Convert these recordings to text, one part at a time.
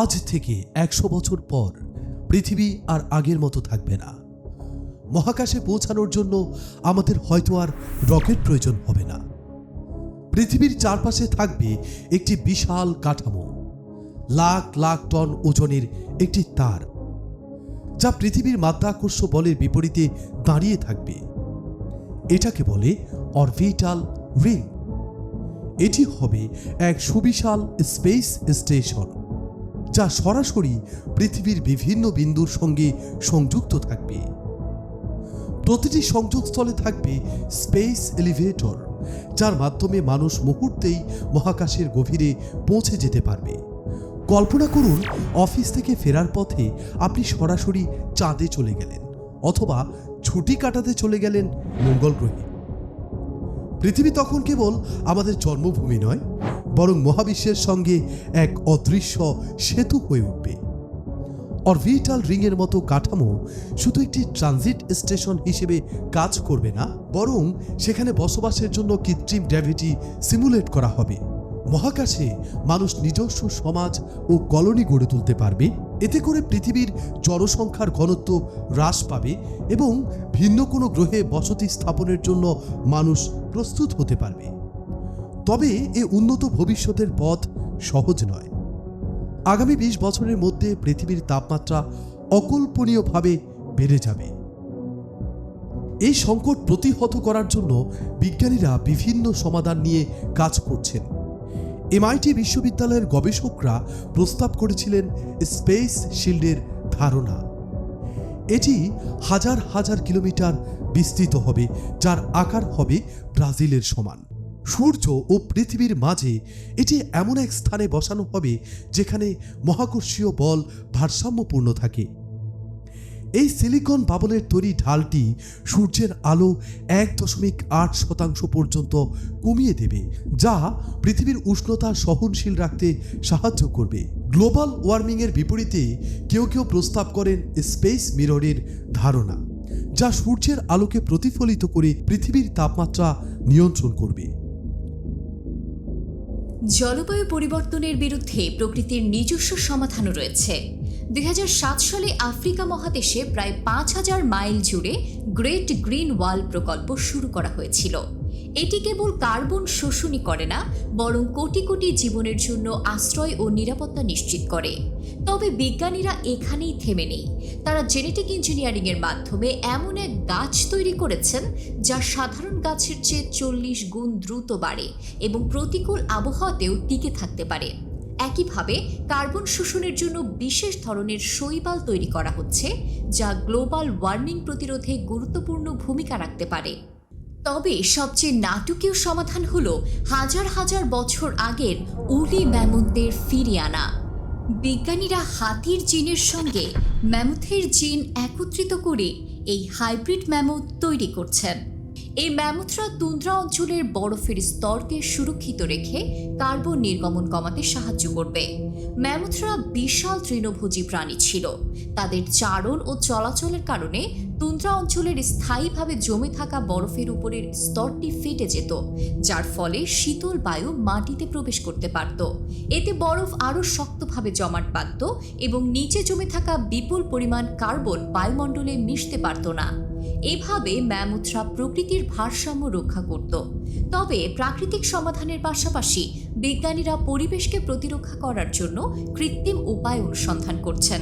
আজ থেকে একশো বছর পর পৃথিবী আর আগের মতো থাকবে না। মহাকাশে পৌঁছানোর জন্য আমাদের হয়তো আর রকেট প্রয়োজন হবে না। পৃথিবীর চারপাশে থাকবে একটি বিশাল কাঠামো, লাখ লাখ টন ওজনের একটি তার, যা পৃথিবীর মাধ্যাকর্ষ বলের বিপরীতে দাঁড়িয়ে থাকবে। এটাকে বলে অরবিটাল রিং। এটি হবে এক সুবিশাল স্পেস স্টেশন। যা সরাসরি পৃথিবীর বিভিন্ন বিন্দুর সঙ্গে সংযুক্ত থাকবে। প্রতিটি সংযোগস্থলে থাকবে স্পেস এলিভেটর, যার মাধ্যমে মানুষ মুহূর্তেই মহাকাশের গভীরে পৌঁছে যেতে পারবে। কল্পনা করুন, অফিস থেকে ফেরার পথে আপনি সরাসরি চাঁদে চলে গেলেন অথবা ছুটি কাটাতে চলে গেলেন মঙ্গল গ্রহে। পৃথিবী তখন কেবল আমাদের জন্মভূমি নয় বরং মহাবিশ্বের সঙ্গে এক অদৃশ্য সেতু হয়ে উঠবে। অরবিটাল রিংয়ের মতো কাঠামো শুধু একটি ট্রানজিট স্টেশন হিসেবে কাজ করবে না, বরং সেখানে বসবাসের জন্য কৃত্রিম গ্র্যাভিটি সিমুলেট করা হবে। মহাকাশে মানুষ নিজস্ব সমাজ ও কলোনি গড়ে তুলতে পারবে। এতে করে পৃথিবীর জনসংখ্যার ঘনত্ব হ্রাস পাবে এবং ভিন্ন কোনো গ্রহে বসতি স্থাপনের জন্য মানুষ প্রস্তুত হতে পারবে। তবে এ উন্নত ভবিষ্যতের পথ সহজ নয়। আগামী বিশ বছরের মধ্যে পৃথিবীর তাপমাত্রা অকল্পনীয়ভাবে বেড়ে যাবে। এই সংকট প্রতিহত করার জন্য বিজ্ঞানীরা বিভিন্ন সমাধান নিয়ে কাজ করছেন। এমআইটি বিশ্ববিদ্যালয়ের গবেষকরা প্রস্তাব করেছিলেন স্পেস শিল্ডের ধারণা। এটি হাজার হাজার কিলোমিটার বিস্তৃত হবে, যার আকার হবে ব্রাজিলের সমান। সূর্য ও পৃথিবীর মাঝে এটি এমন এক স্থানে বসানো হবে যেখানে মহাকর্ষীয় বল ভারসাম্যপূর্ণ থাকে। এই সিলিকন বাবলের তৈরি ঢালটি সূর্যের আলো এক দশমিক আট শতাংশ পর্যন্ত কমিয়ে দেবে, যা পৃথিবীর উষ্ণতা সহনশীল রাখতে সাহায্য করবে। গ্লোবাল ওয়ার্মিংয়ের বিপরীতে কেউ কেউ প্রস্তাব করেন স্পেস মিররের ধারণা, যা সূর্যের আলোকে প্রতিফলিত করে পৃথিবীর তাপমাত্রা নিয়ন্ত্রণ করবে। জলবায়ু পরিবর্তনের বিরুদ্ধে প্রকৃতির নিজস্ব সমাধানও রয়েছে। দুই হাজার সাত সালে আফ্রিকা মহাদেশে প্রায় পাঁচ হাজার মাইল জুড়ে গ্রেট গ্রিন ওয়াল প্রকল্প শুরু করা হয়েছিল। এটি কেবল কার্বন শোষণই করে না, বরং কোটি কোটি জীবনের জন্য আশ্রয় ও নিরাপত্তা নিশ্চিত করে। তবে বিজ্ঞানীরা এখানেই থেমে নেই। তারা জেনেটিক ইঞ্জিনিয়ারিংয়ের মাধ্যমে এমন এক গাছ তৈরি করেছেন, যা সাধারণ গাছের চেয়ে চল্লিশ গুণ দ্রুত বাড়ে এবং প্রতিকূল আবহাওয়াতেও টিকে থাকতে পারে। একইভাবে, কার্বন শোষণের জন্য বিশেষ ধরনের শৈবাল তৈরি করা হচ্ছে, যা গ্লোবাল ওয়ার্মিং প্রতিরোধে গুরুত্বপূর্ণ ভূমিকা রাখতে পারে। তবে সবচেয়ে নাটকীয় সমাধান হল হাজার হাজার বছর আগের উলি ম্যামুথদের ফিরিয়ে আনা। বিজ্ঞানীরা হাতির জিনের সঙ্গে ম্যামুথের জিন একত্রিত করে এই হাইব্রিড ম্যামথ তৈরি করছেন। এই ম্যামথরা তুন্দ্রা অঞ্চলের বরফের স্তরকে সুরক্ষিত রেখে কার্বন নির্গমন কমাতে সাহায্য করবে। ম্যামথরা বিশাল তৃণভোজী প্রাণী ছিল। তাদের চারণ ও চলাচলের কারণে তুন্দ্রা অঞ্চলের স্থায়ীভাবে জমে থাকা বরফের উপরের স্তরটি ফেটে যেত, যার ফলে শীতল বায়ু মাটিতে প্রবেশ করতে পারত। এতে বরফ আরও শক্তভাবে জমাট বাঁধত এবং নিচে জমে থাকা বিপুল পরিমাণ কার্বন বায়ুমণ্ডলে মিশতে পারত না। এভাবে ম্যামুথরা প্রকৃতির ভারসাম্য রক্ষা করত। তবে প্রাকৃতিক সমাধানের পাশাপাশি বিজ্ঞানীরা পরিবেশকে প্রতিরক্ষা করার জন্য কৃত্রিম উপায় অনুসন্ধান করছেন।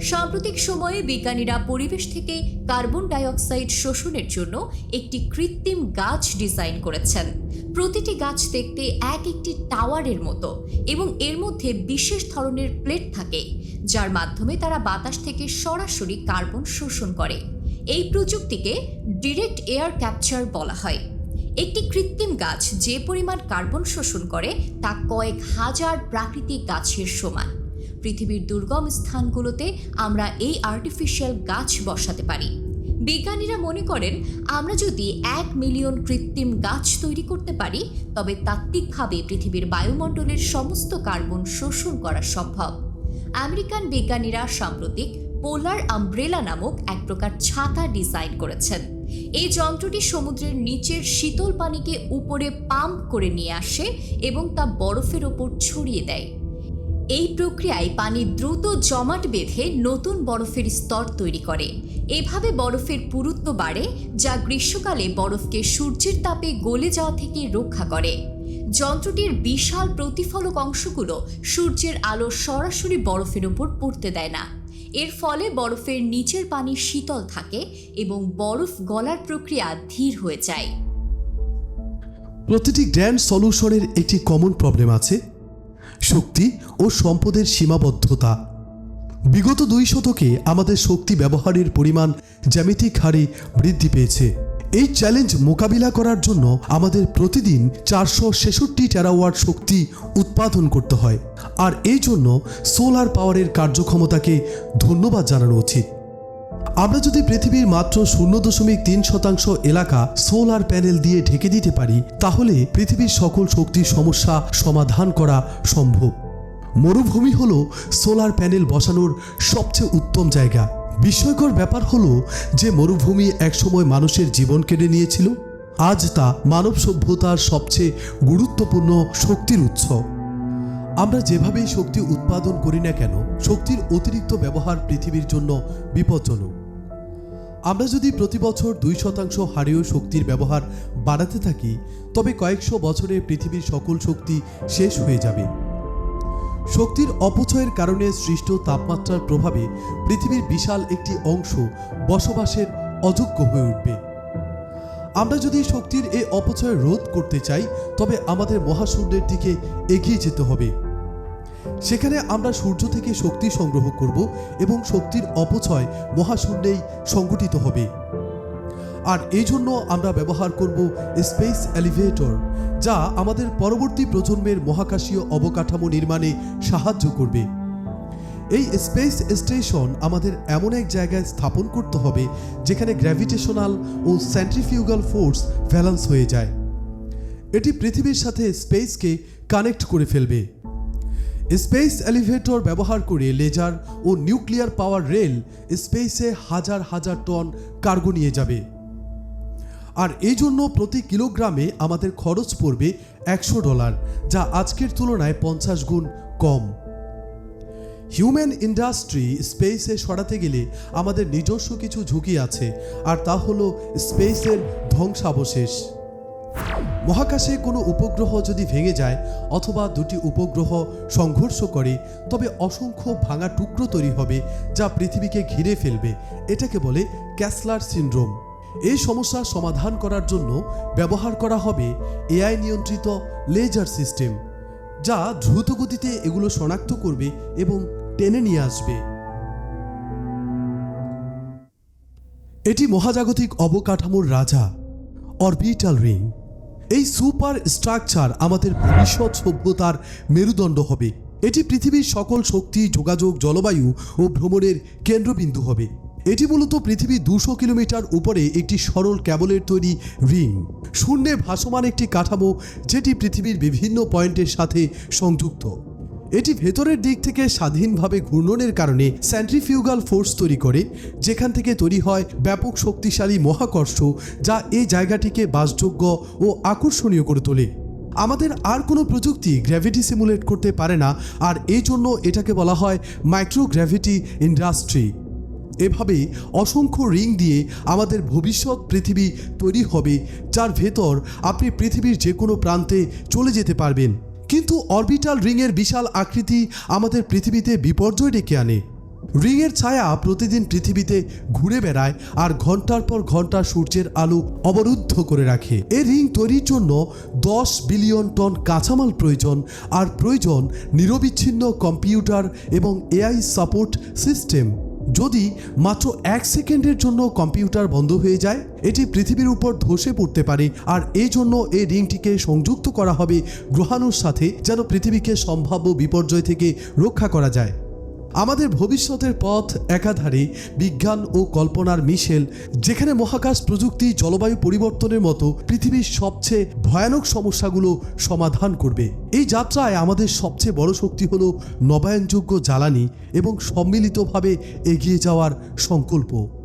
সাম্প্রতিক সময়ে বিজ্ঞানীরা পরিবেশ থেকে কার্বন ডাইঅক্সাইড শোষণের জন্য একটি কৃত্রিম গাছ ডিজাইন করেছেন। প্রতিটি গাছ দেখতে এক একটি টাওয়ারের মতো এবং এর মধ্যে বিশেষ ধরনের প্লেট থাকে, যার মাধ্যমে তারা বাতাস থেকে সরাসরি কার্বন শোষণ করে। এই প্রযুক্তিকে ডিরেক্ট এয়ার ক্যাপচার বলা হয়। একটি কৃত্রিম গাছ যে পরিমাণ কার্বন শোষণ করে, তা কয়েক হাজার প্রাকৃতিক গাছের সমান। পৃথিবীর দুর্গম স্থানগুলোতে আমরা এই আর্টিফিশিয়াল গাছ বসাতে পারি। বিজ্ঞানীরা মনে করেন, আমরা যদি এক মিলিয়ন কৃত্রিম গাছ তৈরি করতে পারি, তবে তাত্ত্বিকভাবে পৃথিবীর বায়ুমণ্ডলের সমস্ত কার্বন শোষণ করা সম্ভব। আমেরিকান বিজ্ঞানীরা সাম্প্রতিক পোলার আমব্রেলা নামক এক প্রকার ছাতা ডিজাইন করেছেন। এই যন্ত্রটি সমুদ্রের নিচের শীতল পানিকে উপরে পাম্প করে নিয়ে আসে এবং তা বরফের ওপর ছড়িয়ে দেয়। এই প্রক্রিয়ায় পানি দ্রুত জমাট বেঁধে নতুন বরফের স্তর তৈরি করে। এভাবে বরফের পুরুত্ব বাড়ে, যা গ্রীষ্মকালে বরফকে সূর্যের তাপে গলে যাওয়া থেকে রক্ষা করে। যন্ত্রটির বিশাল প্রতিফলক অংশগুলো সূর্যের আলো সরাসরি বরফের ওপর পড়তে দেয় না। এর ফলে বরফের নিচের পানি শীতল থাকে এবং বরফ গলার প্রক্রিয়া ধীর হয়ে যায়। প্রতিটি গ্র্যান্ড সলিউশনের একটি কমন প্রবলেম আছে, শক্তি ও সম্পদের সীমাবদ্ধতা। বিগত দুই শতকে আমাদের শক্তি ব্যবহারের পরিমাণ জ্যামিতিক হারে বৃদ্ধি পেয়েছে। এই চ্যালেঞ্জ মোকাবিলা করার জন্য আমাদের প্রতিদিন চারশো ছেষট্টি টেরাওয়াট শক্তি উৎপাদন করতে হয়। আর এই জন্য সোলার পাওয়ারের কার্যক্ষমতাকে ধন্যবাদ জানানো উচিত। আমরা যদি পৃথিবীর মাত্র শূন্য দশমিক তিন শতাংশ এলাকা সোলার প্যানেল দিয়ে ঢেকে দিতে পারি, তাহলে পৃথিবীর সকল শক্তির সমস্যা সমাধান করা সম্ভব। মরুভূমি হলো সোলার প্যানেল বসানোর সবচেয়ে উত্তম জায়গা। বিস্ময়কর ব্যাপার হলো যে মরুভূমি একসময় মানুষের জীবন কেড়ে নিয়েছিল, আজ তা মানব সভ্যতার সবচেয়ে গুরুত্বপূর্ণ শক্তির উৎস। আমরা যেভাবেই শক্তি উৎপাদন করি না কেন, শক্তির অতিরিক্ত ব্যবহার পৃথিবীর জন্য বিপজ্জনক। আমরা যদি প্রতি বছর দুই শতাংশ হারেও শক্তির ব্যবহার বাড়াতে থাকি, তবে কয়েকশো বছরে পৃথিবীর সকল শক্তি শেষ হয়ে যাবে। শক্তির অপচয়ের কারণে সৃষ্ট তাপমাত্রার প্রভাবে পৃথিবীর বিশাল একটি অংশ বসবাসের অযোগ্য হয়ে উঠবে। আমরা যদি শক্তির এই অপচয় রোধ করতে চাই, তবে আমাদের মহাশূন্যের দিকে এগিয়ে যেতে হবে। সেখানে আমরা সূর্য থেকে শক্তি সংগ্রহ করব এবং শক্তির অপচয় মহাশূন্যেই সংগঠিত হবে। আর এই জন্য আমরা ব্যবহার করব স্পেস এলিভেটর, যা আমাদের পরবর্তী প্রজন্মের মহাকাশীয় অবকাঠামো নির্মাণে সাহায্য করবে। এই স্পেস স্টেশন আমাদের এমন এক জায়গায় স্থাপন করতে হবে, যেখানে গ্র্যাভিটেশনাল ও সেন্ট্রিফিউগাল ফোর্স ব্যালেন্স হয়ে যায়। এটি পৃথিবীর সাথে স্পেসকে কানেক্ট করে ফেলবে। স্পেস এলিভেটর ব্যবহার করে লেজার ও নিউক্লিয়ার পাওয়ার রেল স্পেসে হাজার হাজার টন কার্গো নিয়ে যাবে। আর এই জন্য প্রতি কিলোগ্রামে আমাদের খরচ পড়বে একশো ডলার, যা আজকের তুলনায় পঞ্চাশ গুণ কম। হিউম্যান ইন্ডাস্ট্রি স্পেসে সরাতে গেলে আমাদের নিজস্ব কিছু ঝুঁকি আছে, আর তা হলো স্পেসের ধ্বংসাবশেষ। মহাকাশে কোনো উপগ্রহ যদি ভেঙে যায় অথবা দুটি উপগ্রহ সংঘর্ষ করে, তবে অসংখ্য ভাঙা টুকরো তৈরি হবে যা পৃথিবীকে ঘিরে ফেলবে, এটাকে বলে ক্যাসলার সিনড্রোম। এই সমস্যার সমাধান করার জন্য ব্যবহার করা হবে এআই নিয়ন্ত্রিত লেজার সিস্টেম, যা দ্রুত গতিতে এগুলো শনাক্ত করবে এবং টেনে নিয়ে আসবে। এটি মহাজাগতিক অবকাঠামোর রাজা, অরবিটাল রিং। এই সুপার স্ট্রাকচার আমাদের ভবিষ্যৎ সভ্যতার মেরুদণ্ড হবে। এটি পৃথিবীর সকল শক্তি, যোগাযোগ, জলবায়ু ও ভ্রমণের কেন্দ্রবিন্দু হবে। এটি মূলত পৃথিবীর দুশো কিলোমিটার উপরে একটি সরল ক্যাবলের তৈরি রিং। শূন্যে ভাসমান একটি কাঠামো, যেটি পৃথিবীর বিভিন্ন পয়েন্টের সাথে সংযুক্ত। এটি ভেতরের দিক থেকে স্বাধীনভাবে ঘূর্ণনের কারণে স্যান্ট্রিফিউগাল ফোর্স তৈরি করে, যেখান থেকে তৈরি হয় ব্যাপক শক্তিশালী মহাকর্ষ, যা এই জায়গাটিকে বাসযোগ্য ও আকর্ষণীয় করে তোলে। আমাদের আর কোনো প্রযুক্তি গ্র্যাভিটি সিমুলেট করতে পারে না, আর এই জন্য এটাকে বলা হয় মাইক্রোগ্র্যাভিটি ইন্ডাস্ট্রি এভাবে অসংখ্য রিং দিয়ে আমাদের ভবিষ্যৎ পৃথিবী তৈরি হবে, যার ভেতর আপনি পৃথিবীর যে কোনো প্রান্তে চলে যেতে পারবেন। কিন্তু অরবিটাল রিংয়ের বিশাল আকৃতি আমাদের পৃথিবীতে বিপর্যয় ডেকে আনে। রিংয়ের ছায়া প্রতিদিন পৃথিবীতে ঘুরে বেড়ায় আর ঘণ্টার পর ঘণ্টা সূর্যের আলো অবরুদ্ধ করে রাখে। এই রিং তৈরির জন্য দশ বিলিয়ন টন কাঁচামাল প্রয়োজন আর প্রয়োজন নিরবিচ্ছিন্ন কম্পিউটার এবং এআই সাপোর্ট সিস্টেম। যদি মাত্র এক সেকেন্ডের জন্য কম্পিউটার বন্ধ হয়ে যায়, এটি পৃথিবীর উপর ধসে পড়তে পারে, আর এই জন্য এই রিংটিকে সংযুক্ত করা হবে গ্রহাণুর সাথে, যেন পৃথিবীকে সম্ভাব্য বিপর্যয় থেকে রক্ষা করা যায়। আমাদের ভবিষ্যতের পথ একাধারে বিজ্ঞান ও কল্পনার মিশেল, যেখানে মহাকাশ প্রযুক্তি, জলবায়ু পরিবর্তনের মতো পৃথিবীর সবচেয়ে ভয়ানক সমস্যাগুলো সমাধান করবে। এই যাত্রায় আমাদের সবচেয়ে বড় শক্তি হল নবায়নযোগ্য জ্বালানি এবং সম্মিলিতভাবে এগিয়ে যাওয়ার সংকল্প।